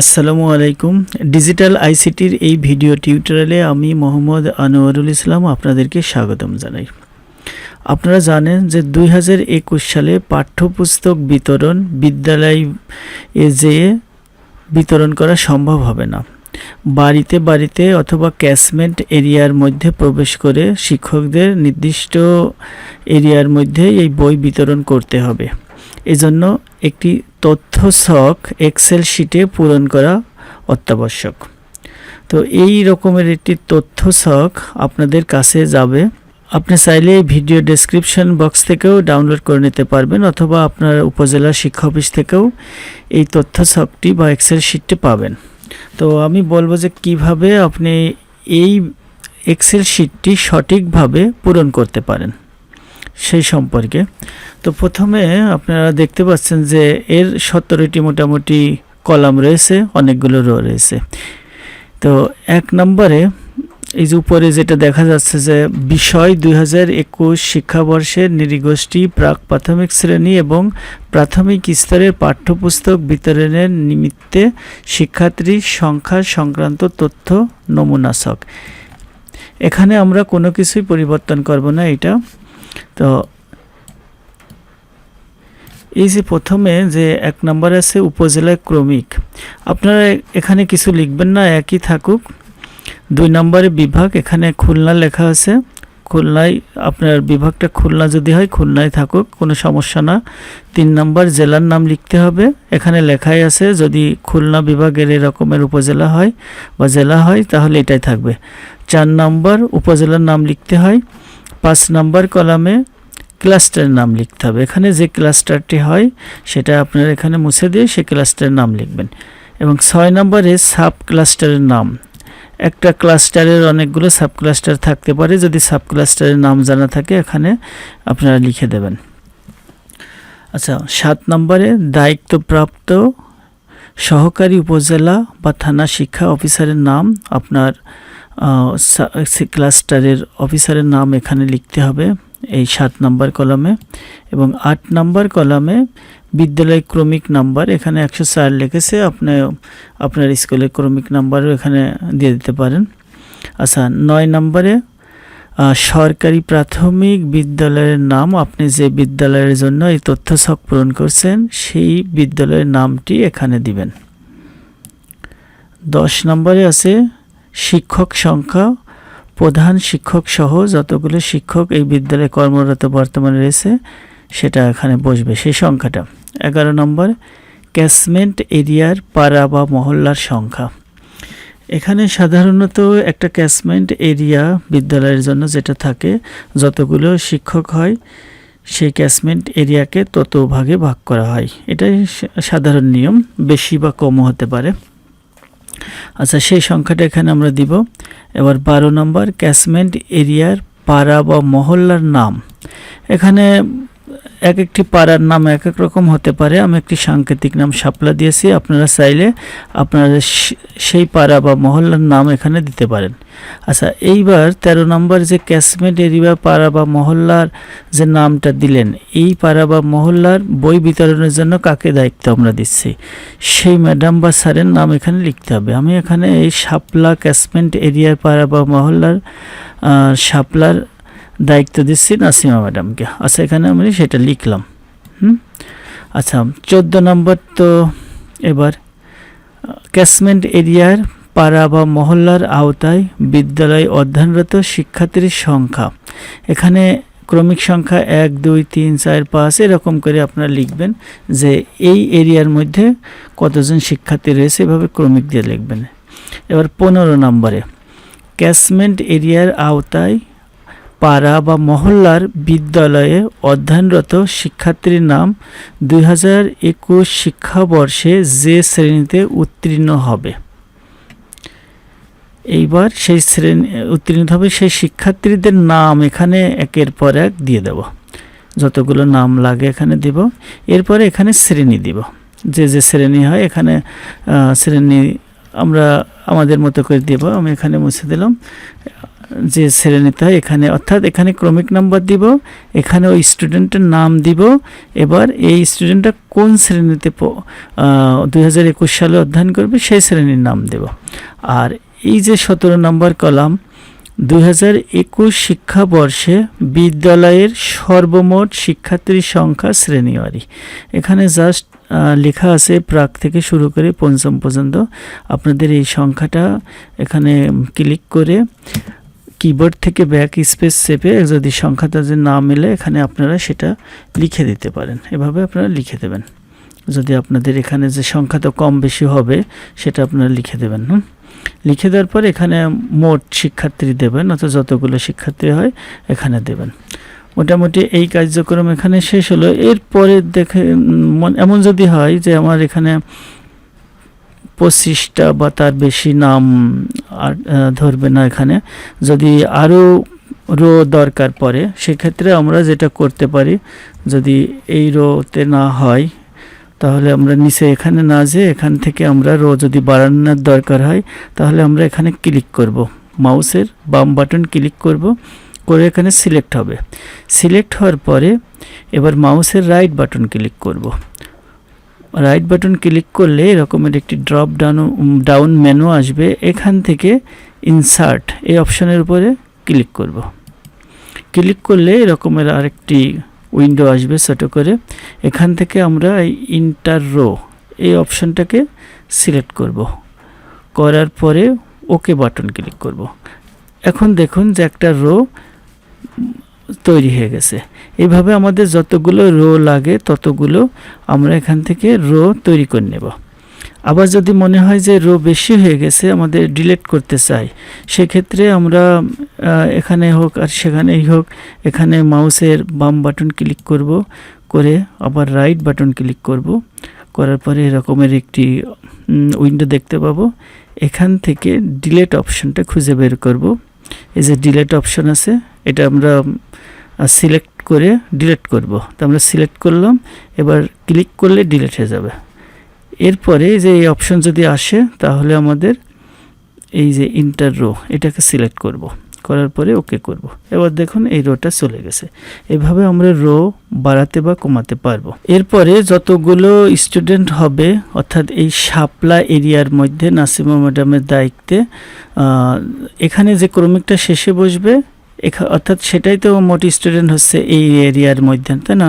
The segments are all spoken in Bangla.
আসসালামু আলাইকুম। ডিজিটাল আইসিটির এই ভিডিও টিউটোরিয়ালে আমি মোহাম্মদ আনোয়ারুল ইসলাম আপনাদেরকে স্বাগতম জানাই। আপনারা জানেন যে দুই হাজার একুশ সালে পাঠ্যপুস্তক বিতরণ বিদ্যালয় এ যেয়ে বিতরণ করা সম্ভব হবে না। বাড়িতে বাড়িতে অথবা ক্যাশমেন্ট এরিয়ার মধ্যে প্রবেশ করে শিক্ষকদের নির্দিষ্ট এরিয়ার মধ্যে এই বই বিতরণ করতে হবে। এজন্য একটি তথ্য ছক এক্সেল শিটে পূরণ করা অত্যাবশ্যক। তো এই রকমের একটি তথ্য ছক আপনাদের কাছে যাবে। আপনি চাইলে এই ভিডিও ডেসক্রিপশন বক্স থেকেও ডাউনলোড করে নিতে পারবেন অথবা আপনার উপজেলা শিক্ষা অফিস থেকেও এই তথ্য ছকটি বা এক্সেল শিটটি পাবেন। তো আমি বলব যে কীভাবে আপনি এই এক্সেল শিটটি সঠিকভাবে পূরণ করতে পারেন, সেই সম্পর্কে। তো প্রথমে আপনারা দেখতে পাচ্ছেন যে এর সতেরোটি মোটামুটি কলাম রয়েছে, অনেকগুলো রো রয়েছে। তো এক নম্বরে এই যে উপরে যেটা দেখা যাচ্ছে যে বিষয় দুই হাজার একুশ শিক্ষাবর্ষের নৃগোষ্ঠী প্রাক প্রাথমিক শ্রেণি এবং প্রাথমিক স্তরের পাঠ্যপুস্তক বিতরণের নিমিত্তে শিক্ষার্থী সংখ্যা সংক্রান্ত তথ্য নমুনাসক এখানে আমরা কোনো কিছুই পরিবর্তন করব না এটা। তো এই যে প্রথমে যে এক নম্বর আছে উপজেলায় ক্রমিক। আপনারা এখানে কিছু লিখবেন না, একই থাকুক। দুই নম্বরে বিভাগ, এখানে খুলনা লেখা আছে। খুলনায় আপনার বিভাগটা খুলনা যদি হয়, খুলনায় থাকুক, কোনো সমস্যা না। তিন নম্বর জেলার নাম লিখতে হবে। এখানে লেখাই আছে, যদি খুলনা বিভাগের এরকমের উপজেলা হয় বা জেলা হয়, তাহলে এটাই থাকবে। চার নম্বর উপজেলার নাম লিখতে হয়। পাঁচ নম্বর কলামে ক্লাস্টারের নাম লিখতে হবে। এখানে যে ক্লাস্টারটি হয়, সেটা আপনার এখানে মুছে দিয়ে সে ক্লাস্টারের নাম লিখবেন। এবং ছয় নম্বরে সাব ক্লাস্টারের নাম। একটা ক্লাস্টারের অনেকগুলো সাব ক্লাস্টার থাকতে পারে। যদি সাব ক্লাস্টারের নাম জানা থাকে, এখানে আপনারা লিখে দেবেন। আচ্ছা সাত নম্বরে, দায়িত্বপ্রাপ্ত সহকারী উপজেলা বা থানা শিক্ষা অফিসারের নাম আপনার ক্লাস্টারের অফিসারের নাম এখানে লিখতে হবে। এই সাত নাম্বার কলামে এবং আট নাম্বার কলামে বিদ্যালয় ক্রমিক নাম্বার এখানে একশো চার লিখেছে, আপনি আপনার স্কুলের ক্রমিক নাম্বারও এখানে দিয়ে দিতে পারেন। আচ্ছা নয় নম্বরে সরকারি প্রাথমিক বিদ্যালয়ের নাম, আপনি যে বিদ্যালয়ের জন্য এই তথ্য ছক পূরণ করছেন, সেই বিদ্যালয়ের নামটি এখানে দিবেন। দশ নম্বরে আছে, শিক্ষক সংখ্যা প্রধান শিক্ষক সহ যতগুলো শিক্ষক এই বিদ্যালয়ে কর্মরত বর্তমানে রয়েছে, সেটা এখানে বসবে। সেই সংখ্যাটা। এগারো নম্বর, ক্যাসমেন্ট এরিয়ার পাড়া বা মহল্লার সংখ্যা। এখানে সাধারণত একটা ক্যাসমেন্ট এরিয়া বিদ্যালয়ের জন্য যেটা থাকে, যতগুলো শিক্ষক হয়, সেই ক্যাসমেন্ট এরিয়াকে তত ভাগে ভাগ করা হয়। এটাই সাধারণ নিয়ম। বেশি বা কমও হতে পারে। আচ্ছা সেই সংখ্যাটা এখানে আমরা দিব। এবার বারো নম্বর ক্যাশমেন্ট এরিয়ার পাড়া বা মহল্লার নাম। এখানে এক একটি পাড়ার নাম এক এক রকম হতে পারে। আমি একটি সাংকেতিক নাম শাপলা দিয়েছি। আপনারা চাইলে আপনারা সেই পাড়া বা মহল্লার নাম এখানে দিতে পারেন। আচ্ছা এইবার ১৩ নম্বর যে ক্যাশমেন্ট এরিয়া পাড়া বা মহল্লার যে নামটা দিলেন, এই পাড়া বা মহল্লার বই বিতরণের জন্য কাকে দায়িত্ব আমরা দিচ্ছি? সেই ম্যাডাম বা স্যারের নাম এখানে লিখতে হবে। আমি এখানে এই শাপলা ক্যাশমেন্ট এরিয়ার পাড়া বা মহল্লার শাপলার দায়িত্ব দিচ্ছি নাসিমা ম্যাডামকে। আচ্ছা এখানে আমি সেটা লিখলাম। হুম? আচ্ছা চোদ্দ নম্বর তো এবার ক্যাশমেন্ট এরিয়ার পাড়া বা মহল্লার আওতায় বিদ্যালয়ে অধ্যয়নরত শিক্ষার্থীর সংখ্যা। এখানে ক্রমিক সংখ্যা এক, দুই, তিন, চার, পাঁচ, এরকম করে আপনারা লিখবেন যে এই এরিয়ার মধ্যে কতজন শিক্ষার্থী রয়েছে, এভাবে ক্রমিক দিয়ে লিখবেন। এবার পনেরো নম্বরে ক্যাশমেন্ট এরিয়ার আওতায় পাড়া বা মহল্লার বিদ্যালয়ে অধ্যয়নরত শিক্ষার্থীর নাম দুই হাজার একুশ শিক্ষাবর্ষে যে শ্রেণীতে উত্তীর্ণ হবে। এইবার সেই শ্রেণি, উত্তীর্ণ হবে সেই শিক্ষার্থীদের নাম এখানে একের পর এক দিয়ে দেব। যতগুলো নাম লাগে এখানে দিব। এরপরে এখানে শ্রেণি দিব। যে যে শ্রেণি হয় এখানে শ্রেণি আমরা আমাদের মতো করে দেব। আমি এখানে মুছে দিলাম। যে হয় এখানে, অর্থাৎ এখানে ক্রমিক নাম্বার দিব, এখানে ওই স্টুডেন্টের নাম দিব, এবার এই স্টুডেন্টটা কোন শ্রেণীতে দুই হাজার একুশ সালে অধ্যয়ন করবে, সেই শ্রেণির নাম দেব। আর এই যে সতেরো নম্বর কলাম, দুই হাজার একুশ শিক্ষাবর্ষে বিদ্যালয়ের সর্বমোট শিক্ষার্থীর সংখ্যা শ্রেণীওয়ারি। এখানে জাস্ট লেখা আছে, প্রাক থেকে শুরু করে পঞ্চম পর্যন্ত। আপনাদের এই সংখ্যাটা এখানে ক্লিক করে কিবোর্ড থেকে ব্যাক স্পেস চেপে যদি সংখ্যাটা যে না মেলে, এখানে আপনারা সেটা লিখে দিতে পারেন। এভাবে আপনারা লিখে দেবেন। যদি আপনাদের এখানে যে সংখ্যা তো কম বেশি হবে, সেটা আপনারা লিখে দেবেন, হুম? লিখে দেওয়ার পর এখানে মোট শিক্ষার্থী দেবেন অথবা যতগুলো শিক্ষার্থী হয়, এখানে দেবেন। মোটামুটি এই কার্যক্রম এখানে শেষ হলো। এরপরে দেখে এমন যদি হয় যে আমার এখানে পঁচিশটা বা তার বেশি নাম আর ধরবে না এখানে। যদি আরও রো দরকার পড়ে, সেক্ষেত্রে আমরা যেটা করতে পারি, যদি এই রোতে না হয়, তাহলে আমরা নিচে এখানে না যে এখান থেকে আমরা রো যদি বাড়ানোর দরকার হয়, তাহলে আমরা এখানে ক্লিক করব। মাউসের বাম বাটন ক্লিক করব, করে এখানে সিলেক্ট হবে। সিলেক্ট হওয়ার পরে এবার মাউসের রাইট বাটন ক্লিক করব। রাইট বাটন ক্লিক করলে এরকমের একটি ড্রপ ডাউন ডাউন মেনু আসবে। এখান থেকে ইনসার্ট এই অপশনের উপরে ক্লিক করব। ক্লিক করলে এরকমের আরেকটি উইন্ডো আসবে ছোট করে। এখান থেকে আমরা এই ইন্টার রো এই অপশনটাকে সিলেক্ট করব। করার পরে ওকে বাটন ক্লিক করব। এখন দেখুন যে একটা রো তৈরি হয়ে গেছে। এইভাবে আমাদের যতগুলো রো লাগে, ততগুলো আমরা এখান থেকে রো তৈরি করে নেব। আবার যদি মনে হয় যে রো বেশি হয়ে গেছে, আমাদের ডিলিট করতে চাই, সেক্ষেত্রে আমরা এখানে হোক আর সেখানেই হোক, এখানে মাউসের বাম বাটন ক্লিক করব, করে আবার রাইট বাটন ক্লিক করব। করার পরে এরকমের একটি উইন্ডো দেখতে পাবো। এখান থেকে ডিলেট অপশনটা খুঁজে বের করব। এই যে ডিলেট অপশন আছে, এটা আমরা সিলেক্ট করে ডিলেট করব। তো আমরা সিলেক্ট করলাম, এবার ক্লিক করলে ডিলেট হয়ে যাবে। এরপরে যে এই অপশন যদি আসে, তাহলে আমাদের এই যে ইন্টার রো এটাকে সিলেক্ট করব। করার পরে ওকে করব। এবার দেখুন এই রোটা চলে গেছে। এভাবে আমরা রো বাড়াতে বা কমাতে পারব। এরপরে যতগুলো স্টুডেন্ট হবে, অর্থাৎ এই শাপলা এরিয়ার মধ্যে নাসিমা ম্যাডামের দায়িত্বে এখানে যে ক্রমিকটা শেষে বসবে অর্থাৎ সেটাই তো মোট স্টুডেন্ট হচ্ছে এই এরিয়ার মধ্যে, তাই না?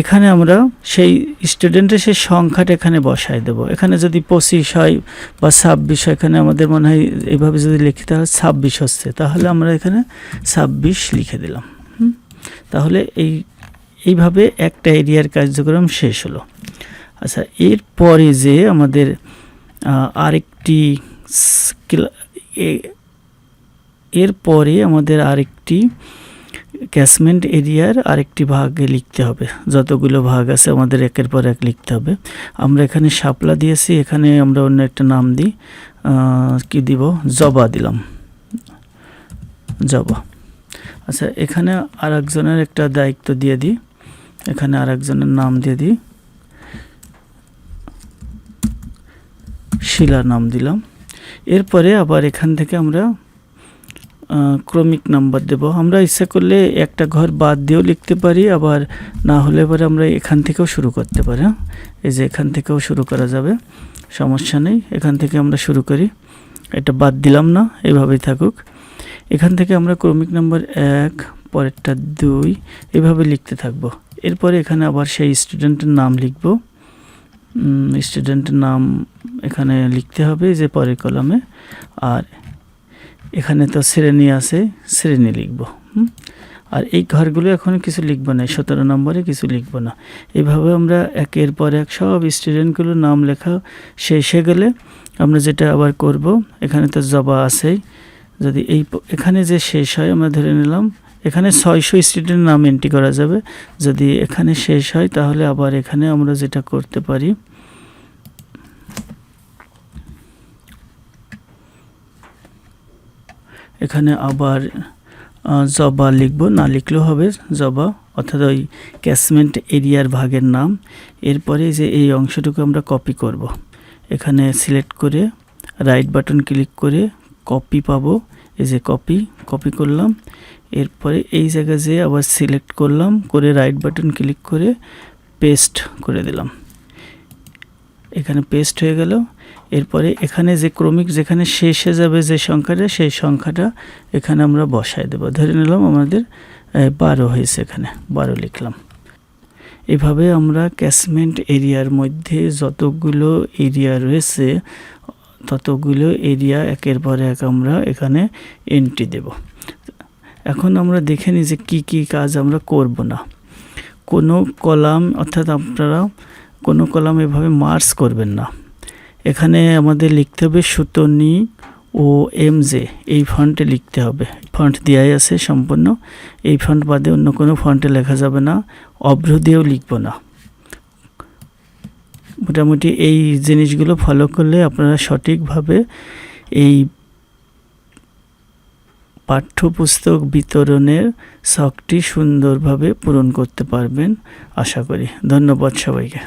এখানে আমরা সেই স্টুডেন্টের সেই সংখ্যাটা এখানে বসায় দেবো। এখানে যদি পঁচিশ হয় বা ছাব্বিশ হয়, এখানে আমাদের মনে হয় এইভাবে যদি লিখিতে হয় ছাব্বিশ হচ্ছে, তাহলে আমরা এখানে ছাব্বিশ লিখে দিলাম তাহলে এই, এইভাবে একটা এরিয়ার কার্যক্রম শেষ হলো। আচ্ছা এরপরে যে আমাদের আরেকটি এরপরে আমাদের আরেকটি ক্যাশমেন্ট এরিয়ার আরেকটি ভাগে লিখতে হবে। যতগুলো ভাগ আছে আমাদের একের পর এক লিখতে হবে। আমরা এখানে শাপলা দিয়েছি, এখানে আমরা অন্য একটা নাম দিই কি দিব? জবা দিলাম। জবা। আচ্ছা এখানে আর একজনের একটা দায়িত্ব দিয়ে দিই। এখানে আর একজনের নাম দিয়ে দিই। শিলা নাম দিলাম। এরপরে আবার এখান থেকে আমরা ক্রমিক নাম্বার দেব। আমরা ইচ্ছা করলে একটা ঘর বাদ দিয়েও লিখতে পারি, আবার না হলে পরে আমরা এখান থেকেও শুরু করতে পারি হ্যাঁ? এই যে এখান থেকেও শুরু করা যাবে, সমস্যা নেই, এখান থেকে আমরা শুরু করি। এটা বাদ দিলাম না, এভাবেই থাকুক। এখান থেকে আমরা ক্রমিক নাম্বার এক, পরেরটা দুই, এভাবে লিখতে থাকব। এরপরে এখানে আবার সেই স্টুডেন্টের নাম লিখব। স্টুডেন্টের নাম এখানে লিখতে হবে যে পরের কলমে, আর এখানে তো শ্রেণি আছে, শ্রেণি লিখব? আর এই ঘরগুলো এখন কিছু লিখব না সতেরো নম্বরে কিছু লিখব না। এইভাবে আমরা একের পর এক সব স্টুডেন্টগুলোর নাম লেখা শেষে গেলে আমরা যেটা আবার করব, এখানে তো জবা আছেই। যদি এই এখানে যে শেষ হয়, আমরা ধরে নিলাম, এখানে ছয়শো স্টুডেন্ট নাম এন্ট্রি করা যাবে। যদি এখানে শেষ হয়, তাহলে আবার এখানে আমরা যেটা করতে পারি এখানে আবার জবা লিখব, না লিখলেও হবে, জবা, অর্থাৎ ওই ক্যাশমেন্ট এরিয়ার ভাগের নাম। এরপরে যে এই অংশটুকু আমরা কপি করব। এখানে সিলেক্ট করে রাইট বাটন ক্লিক করে কপি পাবো। এই যে কপি কপি করলাম। এরপরে এই জায়গায় যেয়ে আবার সিলেক্ট করলাম, করে রাইট বাটন ক্লিক করে পেস্ট করে দিলাম। এখানে পেস্ট হয়ে গেল। এরপরে এখানে যে ক্রমিক যেখানে শেষে যাবে যে সংখ্যাটা, সেই সংখ্যাটা এখানে আমরা বসায় দেবো। ধরে নিলাম আমাদের বারো হয়েছে এখানে, বারো লিখলাম। এভাবে আমরা ক্যাশমেন্ট এরিয়ার মধ্যে যতগুলো এরিয়া রয়েছে, ততগুলো এরিয়া একের পর এক আমরা এখানে এন্ট্রি দেব। এখন আমরা দেখে নিই যে কী কী কাজ আমরা করব না। কোনো কলাম, অর্থাৎ আপনারা কোনো কলাম এভাবে মার্চ করবেন না। এখানে আমাদের লিখতে হবে সুতনি ও এম জে এই ফন্টে লিখতে হবে। ফন্ট দেওয়াই আছে সম্পূর্ণ। এই ফন্ট বাদে অন্য কোনো ফন্টে লেখা যাবে না, অভ্র দিয়েও লিখব না। মোটামুটি এই জিনিসগুলো ফলো করলে আপনারা সঠিকভাবে এই পাঠ্যপুস্তক বিতরণের শখটি সুন্দরভাবে পূরণ করতে পারবেন, আশা করি। ধন্যবাদ সবাইকে।